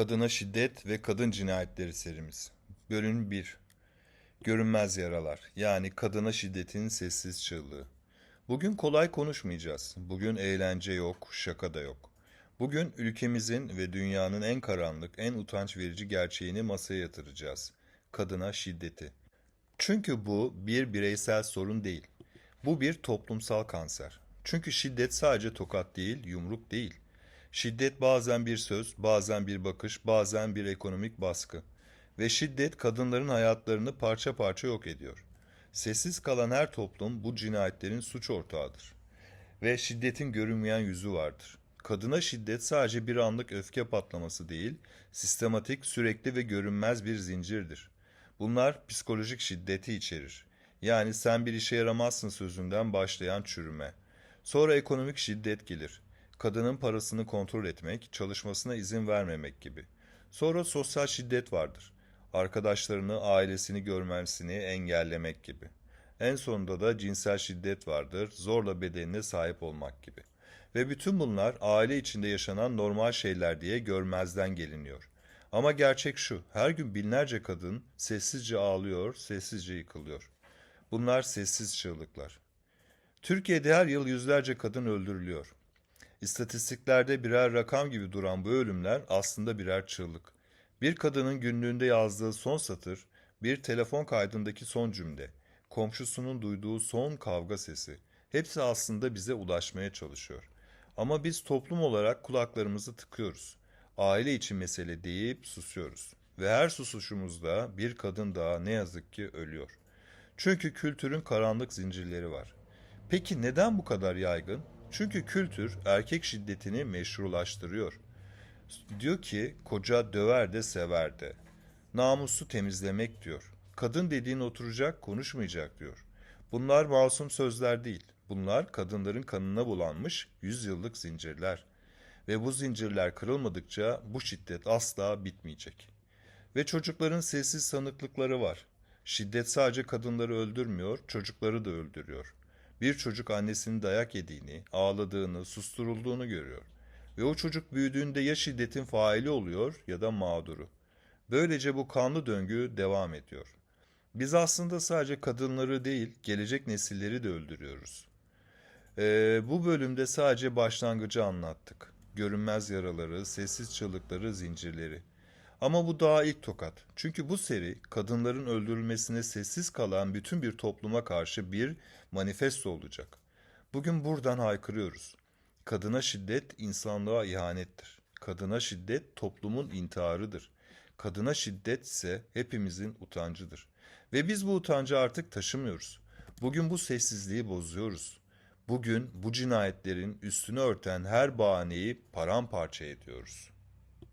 Kadına şiddet ve kadın cinayetleri serimiz. Bölüm 1. Görünmez yaralar. Yani kadına şiddetin sessiz çığlığı. Bugün kolay konuşmayacağız. Bugün eğlence yok, şaka da yok. Bugün ülkemizin ve dünyanın en karanlık, en utanç verici gerçeğini masaya yatıracağız. Kadına şiddeti. Çünkü bu bir bireysel sorun değil. Bu bir toplumsal kanser. Çünkü şiddet sadece tokat değil, yumruk değil. Şiddet bazen bir söz, bazen bir bakış, bazen bir ekonomik baskı. Ve şiddet kadınların hayatlarını parça parça yok ediyor. Sessiz kalan her toplum bu cinayetlerin suç ortağıdır. Ve şiddetin görünmeyen yüzü vardır. Kadına şiddet sadece bir anlık öfke patlaması değil, sistematik, sürekli ve görünmez bir zincirdir. Bunlar psikolojik şiddeti içerir. Yani sen bir işe yaramazsın sözünden başlayan çürüme. Sonra ekonomik şiddet gelir. Kadının parasını kontrol etmek, çalışmasına izin vermemek gibi. Sonra sosyal şiddet vardır. Arkadaşlarını, ailesini görmesini engellemek gibi. En sonunda da cinsel şiddet vardır, zorla bedenine sahip olmak gibi. Ve bütün bunlar aile içinde yaşanan normal şeyler diye görmezden geliniyor. Ama gerçek şu, her gün binlerce kadın sessizce ağlıyor, sessizce yıkılıyor. Bunlar sessiz çığlıklar. Türkiye'de her yıl yüzlerce kadın öldürülüyor. İstatistiklerde birer rakam gibi duran bu ölümler aslında birer çığlık. Bir kadının günlüğünde yazdığı son satır, bir telefon kaydındaki son cümle, komşusunun duyduğu son kavga sesi, hepsi aslında bize ulaşmaya çalışıyor. Ama biz toplum olarak kulaklarımızı tıkıyoruz. Aile için mesele deyip susuyoruz. Ve her susuşumuzda bir kadın daha ne yazık ki ölüyor. Çünkü kültürün karanlık zincirleri var. Peki neden bu kadar yaygın? Çünkü kültür erkek şiddetini meşrulaştırıyor. Diyor ki koca döver de sever de. Namusu temizlemek diyor. Kadın dediğin oturacak konuşmayacak diyor. Bunlar masum sözler değil. Bunlar kadınların kanına bulanmış yüzyıllık zincirler. Ve bu zincirler kırılmadıkça bu şiddet asla bitmeyecek. Ve çocukların sessiz sanıklıkları var. Şiddet sadece kadınları öldürmüyor, çocukları da öldürüyor. Bir çocuk annesinin dayak yediğini, ağladığını, susturulduğunu görüyor. Ve o çocuk büyüdüğünde ya şiddetin faili oluyor ya da mağduru. Böylece bu kanlı döngü devam ediyor. Biz aslında sadece kadınları değil, gelecek nesilleri de öldürüyoruz. Ee, bu bölümde sadece başlangıcı anlattık. Görünmez yaraları, sessiz çığlıkları, zincirleri. Ama bu daha ilk tokat. Çünkü bu seri kadınların öldürülmesine sessiz kalan bütün bir topluma karşı bir manifesto olacak. Bugün buradan haykırıyoruz. Kadına şiddet insanlığa ihanettir. Kadına şiddet toplumun intiharıdır. Kadına şiddet ise hepimizin utancıdır. Ve biz bu utancı artık taşımıyoruz. Bugün bu sessizliği bozuyoruz. Bugün bu cinayetlerin üstünü örten her bahaneyi paramparça ediyoruz.